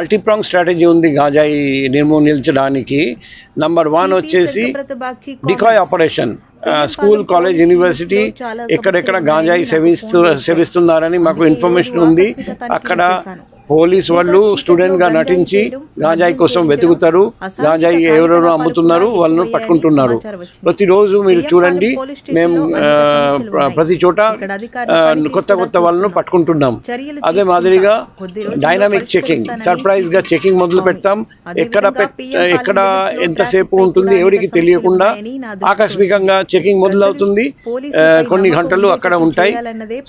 మల్టీప్రాంగ్ strategy ఉంది గాంజాయి నిర్మూలించడానికి నంబర్ వన్ వచ్చేసి decoy operation school college university ఎక్కడెక్కడ గాంజాయి సేవిస్తూ సేవిస్తున్నారని మాకు ఇన్ఫర్మేషన్ ఉంది. అక్కడ పోలీస్ వాళ్ళు స్టూడెంట్గా నటించి గాంజాయి కోసం వెతుకుతారు. గాంజాయి ఎవరెవరు అమ్ముతున్నారు వాళ్ళను పట్టుకుంటున్నారు. ప్రతిరోజు మీరు చూడండి మేము ప్రతి చోట కొత్త కొత్త వాళ్ళను పట్టుకుంటున్నాం. అదే మాదిరిగా డైనామిక్ చెకింగ్ సర్ప్రైజ్గా చెకింగ్ మొదలు పెడతాం. ఎక్కడ ఎక్కడ ఎంతసేపు ఉంటుంది ఎవరికి తెలియకుండా ఆకస్మికంగా చెకింగ్ మొదలవుతుంది. కొన్ని గంటలు అక్కడ ఉంటాయి.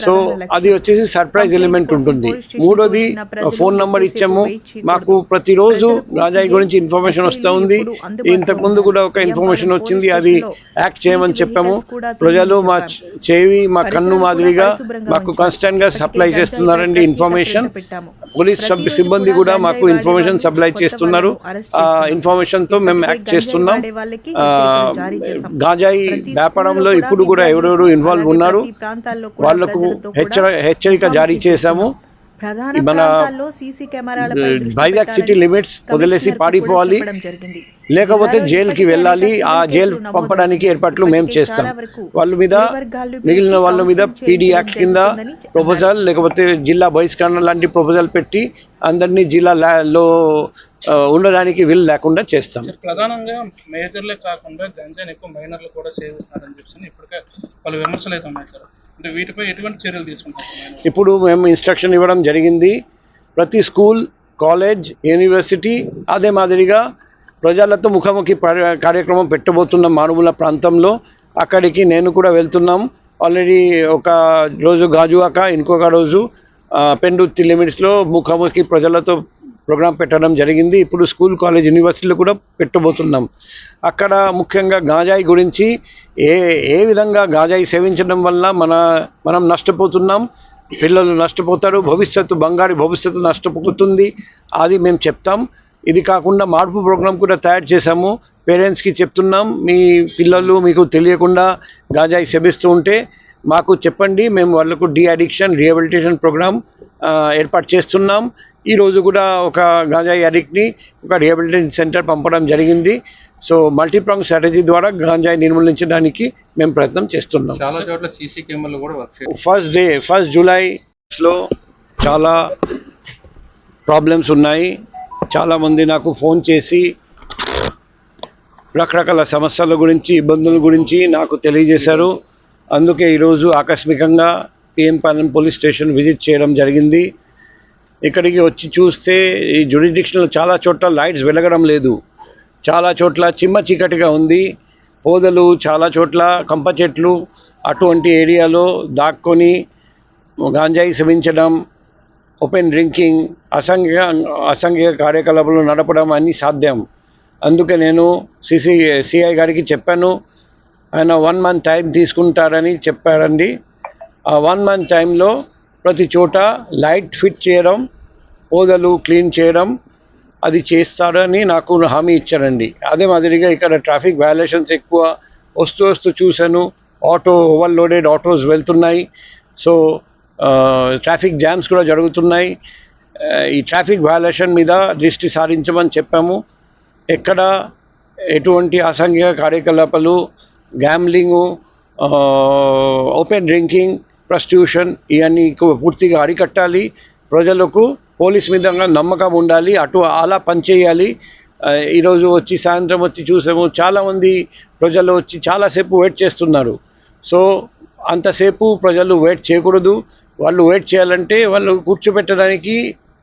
సో అది వచ్చేసి సర్ప్రైజ్ ఎలిమెంట్ ఉంటుంది. మూడోది ఫోన్ నంబర్ ఇచ్చాము. మాకు ప్రతిరోజు రాజాయి గురించి ఇన్ఫర్మేషన్ వస్తూ ఉంది. ఇంతకు ముందు కూడా ఒక ఇన్ఫర్మేషన్ వచ్చింది. అది యాక్ట్ చేయమని చెప్పాము. ప్రజలు మా చెవి మా కన్ను మాదిరిగా మాకు కాన్స్టెంట్గా సప్లై చేస్తున్నారండి ఇన్ఫర్మేషన్ పోలీస్ సబ్- సిబ్బంది కూడా మాకు ఇన్ఫర్మేషన్ సప్లై చేస్తున్నారు. ఆ ఇన్ఫర్మేషన్తో మేము యాక్ట్ చేస్తున్నాం. గాంజాయి వ్యాపారంలో ఇప్పుడు కూడా ఎవరెవరు ఇన్వాల్వ్ ఉన్నారు. వాళ్ళకు హెచ్చర హెచ్చరిక జారీ చేశాము. ప్రధాన ప్రాంతాల్లో సీసీ కెమెరాలపై వైజాగ్ సిటీ లిమిట్స్ వదిలేసి జరిగింది. లేకపోతే జిల్లాలో జైలుకి వెళ్ళాలి ఆ జైలు. పంపడానికి ఏర్పాట్లు మేము చేస్తాం వాళ్ళ మీద మిగిలిన వాళ్ళ మీద పీడీ యాక్ట్ కింద. ప్రపోజల్ లేకపోతే జిల్లా బహిష్కరణ లాంటి ప్రపోజల్ పెట్టి అందరినీ జిల్లా లా- లో ఆ, ఉండడానికి వీలు లేకుండా చేస్తాం ప్రధానంగా మేజర్లే కాకుండా గంజాని ఎక్కువ మైనర్లు కూడా సేవిస్తున్నారని చెప్పి ఇప్పటికే పలు విమర్శలు అయితే ఉన్నాయి సార్ అంటే వీటిపై ఎటువంటి చర్యలు ఇప్పుడు మేము ఇన్స్ట్రక్షన్ ఇవ్వడం జరిగింది. ప్రతి స్కూల్ కాలేజ్ యూనివర్సిటీ అదే మాదిరిగా ప్రజలతో ముఖాముఖి కార్యక్రమం పెట్టబోతున్న మారుమూల ప్రాంతంలో అక్కడికి నేను కూడా వెళ్తున్నాం. ఆల్రెడీ ఒక రోజు గాజువాక ఇంకొక రోజు పెండుత్తి లిమిట్స్లో ముఖాముఖి ప్రజలతో ప్రోగ్రాం పెట్టడం జరిగింది. ఇప్పుడు స్కూల్ కాలేజ్ యూనివర్సిటీలు కూడా పెట్టబోతున్నాం. అక్కడ ముఖ్యంగా గాంజాయి గురించి ఏ ఏ విధంగా గాంజాయి సేవించడం వల్ల మన మనం నష్టపోతున్నాం? పిల్లలు నష్టపోతారు భవిష్యత్తు బంగారు భవిష్యత్తు నష్టపోతుంది అది మేము చెప్తాం. ఇది కాకుండా మార్పు ప్రోగ్రాం కూడా తయారు చేశాము. పేరెంట్స్కి చెప్తున్నాం మీ పిల్లలు మీకు తెలియకుండా గాంజాయి సేవిస్తూ ఉంటే మాకు చెప్పండి. మేము వాళ్ళకు డీ అడిక్షన్ రిహాబిలిటేషన్ ప్రోగ్రాం ఏర్పాటు చేస్తున్నాం. ఈ రోజు కూడా ఒక గాంజాయి అడిక్ట్ని ఒక రిహాబిలిటేషన్ సెంటర్ పంపడం జరిగింది. సో మల్టీప్రాంగ్ స్ట్రాటజీ ద్వారా గాంజాయి నిర్మూలించడానికి మేము ప్రయత్నం చేస్తున్నాం. చాలా చోట్ల సీసీ కెమెరాలు కూడా ఫస్ట్ డే ఫస్ట్ జూలైలో చాలా ప్రాబ్లమ్స్ ఉన్నాయి. చాలామంది నాకు ఫోన్ చేసి రకరకాల సమస్యల గురించి ఇబ్బందుల గురించి నాకు తెలియజేశారు. అందుకే ఈరోజు ఆకస్మికంగా PM Palem police station visit చేయడం జరిగింది. ఇక్కడికి వచ్చి చూస్తే ఈ జ్యుడిడిక్షన్లో చాలా చోట్ల లైట్స్ వెలగడం లేదు. చాలా చోట్ల చిమ్మ చీకటిగా ఉంది. పోదలు చాలా చోట్ల కంప చెట్లు అటువంటి ఏరియాలో దాక్కొని గాంజాయి సేవించడం ఓపెన్ డ్రింకింగ్ అసంఘిక అసంఘిక కార్యకలాపాలు నడపడం అన్నీ సాధ్యం. అందుకే నేను సిసి సిఐ గారికి చెప్పాను. ఆయన వన్ మంత్ టైం తీసుకుంటారని చెప్పారండి. ఆ వన్ మంత్ టైంలో ప్రతి చోట లైట్ ఫిట్ చేయడం పోదలు క్లీన్ చేయడం అది చేస్తాడని నాకు హామీ ఇచ్చారండి. అదే మాదిరిగా ఇక్కడ ట్రాఫిక్ వయలేషన్స్ ఎక్కువ వస్తూ వస్తూ చూశాను. ఆటో ఓవర్లోడెడ్ ఆటోస్ వెళ్తున్నాయి. సో ట్రాఫిక్ జామ్స్ కూడా జరుగుతున్నాయి. ఈ ట్రాఫిక్ వయలేషన్ మీద దృష్టి సారించమని చెప్పాము. ఎక్కడ ఎటువంటి అసాంఘిక కార్యకలాపాలు గ్యామ్లింగు ఓపెన్ డ్రింకింగ్ ప్రస్టిట్యూషన్ ఇవన్నీ పూర్తిగా అరికట్టాలి. ప్రజలకు పోలీస్ మీద నమ్మకం ఉండాలి. అటు అలా పనిచేయాలి ఈరోజు వచ్చి సాయంత్రం వచ్చి చూసాము చాలామంది ప్రజలు వచ్చి చాలాసేపు వెయిట్ చేస్తున్నారు. సో అంతసేపు ప్రజలు వెయిట్ చేయకూడదు. వాళ్ళు వెయిట్ చేయాలంటే వాళ్ళు కూర్చోబెట్టడానికి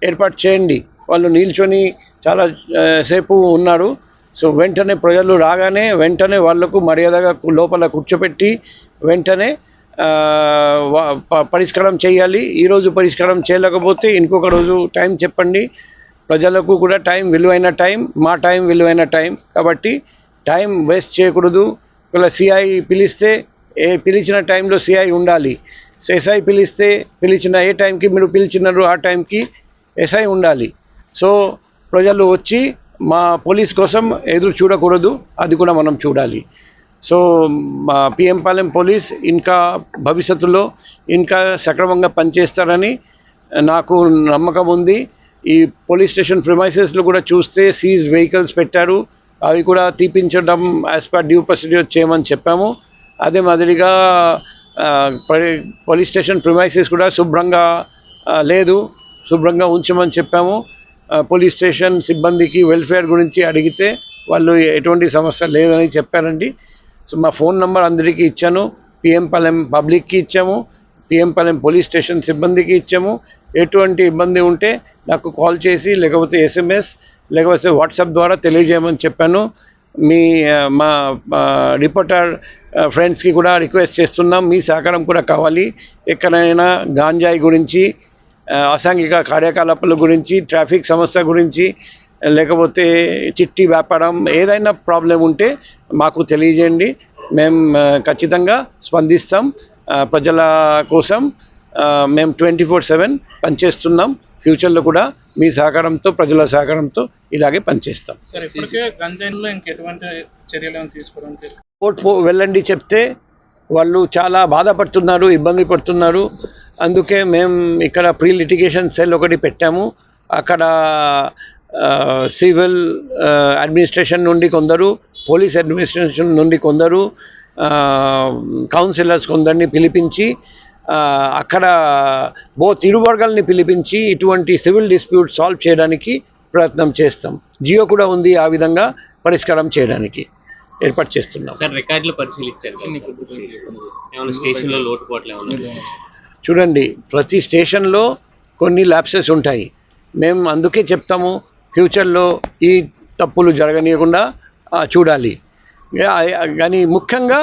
ఏర్పాటు చేయండి. వాళ్ళు నిల్చొని చాలా సేపు ఉన్నారు. సో వెంటనే ప్రజలు రాగానే వెంటనే వాళ్ళకు మర్యాదగా లోపల కూర్చోపెట్టి వెంటనే పరిష్కారం చేయాలి. ఈరోజు పరిష్కారం చేయలేకపోతే ఇంకొక రోజు టైం చెప్పండి. ప్రజలకు కూడా టైం విలువైన టైం మా టైం విలువైన టైం. కాబట్టి టైం వేస్ట్ చేయకూడదు. ఒకవేళ సిఐ పిలిస్తే ఏ పిలిచిన టైంలో సిఐ ఉండాలి. ఎస్ఐ పిలిస్తే పిలిచిన ఏ టైంకి మీరు పిలిచినారు ఆ టైంకి ఎస్ఐ ఉండాలి. సో ప్రజలు వచ్చి మా పోలీస్ కోసం ఎదురు చూడకూడదు. అది కూడా మనం చూడాలి. సో మా పాలెం పోలీస్ ఇంకా భవిష్యత్తులో ఇంకా సక్రమంగా పనిచేస్తారని నాకు నమ్మకం ఉంది. ఈ పోలీస్ స్టేషన్ ప్రిమైసెస్లో కూడా చూస్తే సీజ్ వెహికల్స్ పెట్టారు. అవి కూడా తీపించడం యాజ్ పర్ డ్యూ ప్రొసీడ్యూర్ చేయమని చెప్పాము. అదే మాదిరిగా పోలీస్ స్టేషన్ ప్రిమైసెస్ కూడా శుభ్రంగా లేదు శుభ్రంగా ఉంచమని చెప్పాము. పోలీస్ స్టేషన్ సిబ్బందికి వెల్ఫేర్ గురించి అడిగితే వాళ్ళు ఎటువంటి సమస్య లేదని చెప్పారండి. సో మా ఫోన్ నంబర్ అందరికీ ఇచ్చాను. పిఎం పాలెం పబ్లిక్కి ఇచ్చాము. పిఎం పాలెం పోలీస్ స్టేషన్ సిబ్బందికి ఇచ్చాము. ఎటువంటి ఇబ్బంది ఉంటే నాకు కాల్ చేసి లేకపోతే ఎస్ఎంఎస్ లేకపోతే వాట్సాప్ ద్వారా తెలియజేయమని చెప్పాను. మీ మా రిపోర్టర్ ఫ్రెండ్స్కి కూడా రిక్వెస్ట్ చేస్తున్నాం. మీ సహకారం కూడా కావాలి. ఎక్కడైనా గాంజాయి గురించి అసాంఘిక కార్యకలాపాల గురించి ట్రాఫిక్ సమస్య గురించి లేకపోతే చిట్టి వ్యాపారం ఏదైనా ప్రాబ్లం ఉంటే మాకు తెలియజేయండి. మేము ఖచ్చితంగా స్పందిస్తాం. ప్రజల కోసం మేము ట్వంటీ ఫోర్ సెవెన్ పనిచేస్తున్నాం. ఫ్యూచర్లో కూడా మీ సహకారంతో ప్రజల సహకారంతో ఇలాగే పనిచేస్తాం. కోర్టు పో వెళ్ళండి చెప్తే వాళ్ళు చాలా బాధపడుతున్నారు ఇబ్బంది పడుతున్నారు. అందుకే మేము ఇక్కడ ప్రీ లిటిగేషన్ సెల్ ఒకటి పెట్టాము. అక్కడ సివిల్ అడ్మినిస్ట్రేషన్ నుండి కొందరు పోలీస్ అడ్మినిస్ట్రేషన్ నుండి కొందరు కౌన్సిలర్స్ కొందరిని పిలిపించి అక్కడ బోత్ ఇరు వర్గాల్ని పిలిపించి ఇటువంటి సివిల్ డిస్ప్యూట్ సాల్వ్ చేయడానికి ప్రయత్నం చేస్తాం. జియో కూడా ఉంది ఆ విధంగా పరిష్కారం చేయడానికి ఏర్పాటు చేస్తున్నాం. సార్ రికార్డులు పరిశీలించారు లోటుపాట్లు చూడండి ప్రతి స్టేషన్లో కొన్ని ల్యాప్సెస్ ఉంటాయి. మేము అందుకే చెప్తాము ఫ్యూచర్లో ఈ తప్పులు జరగనీయకుండా చూడాలి. కానీ ముఖ్యంగా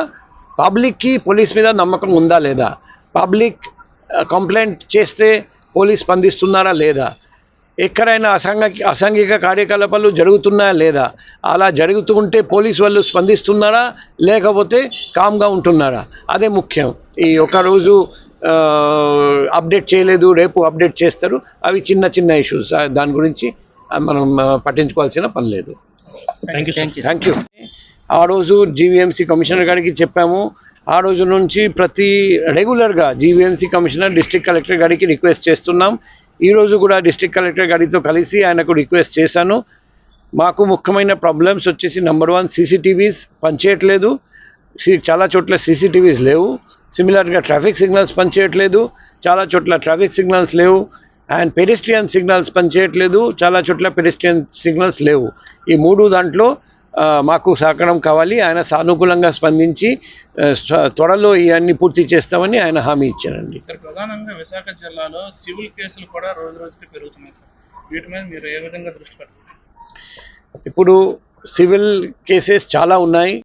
పబ్లిక్కి పోలీస్ మీద నమ్మకం ఉందా లేదా? పబ్లిక్ కంప్లైంట్ చేస్తే పోలీస్ స్పందిస్తున్నారా లేదా? ఎక్కడైనా అసాంఘిక అసాంఘిక కార్యకలాపాలు జరుగుతున్నాయా లేదా? అలా జరుగుతూ ఉంటే పోలీస్ వాళ్ళు స్పందిస్తున్నారా? లేకపోతే కామ్గా ఉంటున్నారా? అదే ముఖ్యం. ఈ ఒకరోజు అప్డేట్ చేయలేదు రేపు అప్డేట్ చేస్తారు. అవి చిన్న చిన్న ఇష్యూస్. దాని గురించి మనం పట్టించుకోవాల్సిన పని లేదు. థ్యాంక్ యూ థ్యాంక్ యూ ఆ రోజు జీవీఎంసీ కమిషనర్ గారికి చెప్పాము. ఆ రోజు నుంచి ప్రతి రెగ్యులర్గా జీవీఎంసీ కమిషనర్ డిస్ట్రిక్ట్ కలెక్టర్ గారికి రిక్వెస్ట్ చేస్తున్నాం. ఈ రోజు కూడా డిస్ట్రిక్ట్ కలెక్టర్ గారితో కలిసి ఆయనకు రిక్వెస్ట్ చేశాను. మాకు ముఖ్యమైన ప్రాబ్లమ్స్ వచ్చేసి నెంబర్ వన్ సీసీటీవీస్ పనిచేయట్లేదు. సి- చాలా చోట్ల సీసీటీవీస్ లేవు. సిమిలర్గా ట్రాఫిక్ సిగ్నల్స్ పనిచేయట్లేదు. చాలా చోట్ల ట్రాఫిక్ సిగ్నల్స్ లేవు. అండ్ పెడిస్ట్రియన్ సిగ్నల్స్ పనిచేయట్లేదు. చాలా చోట్ల పెడిస్ట్రియన్ సిగ్నల్స్ లేవు. ఈ మూడు దాంట్లో మాకు సహకారం కావాలి. ఆయన సానుకూలంగా స్పందించి త్వరలో ఇవన్నీ పూర్తి చేస్తామని ఆయన హామీ ఇచ్చారండి. సార్ ప్రధానంగా విశాఖ జిల్లాలో సివిల్ కేసులు కూడా రోజు రోజుకి పెరుగుతున్నాయి సార్. వీటి మీద మీరు ఏ విధంగా దృష్టి ఇప్పుడు సివిల్ కేసెస్ చాలా ఉన్నాయి.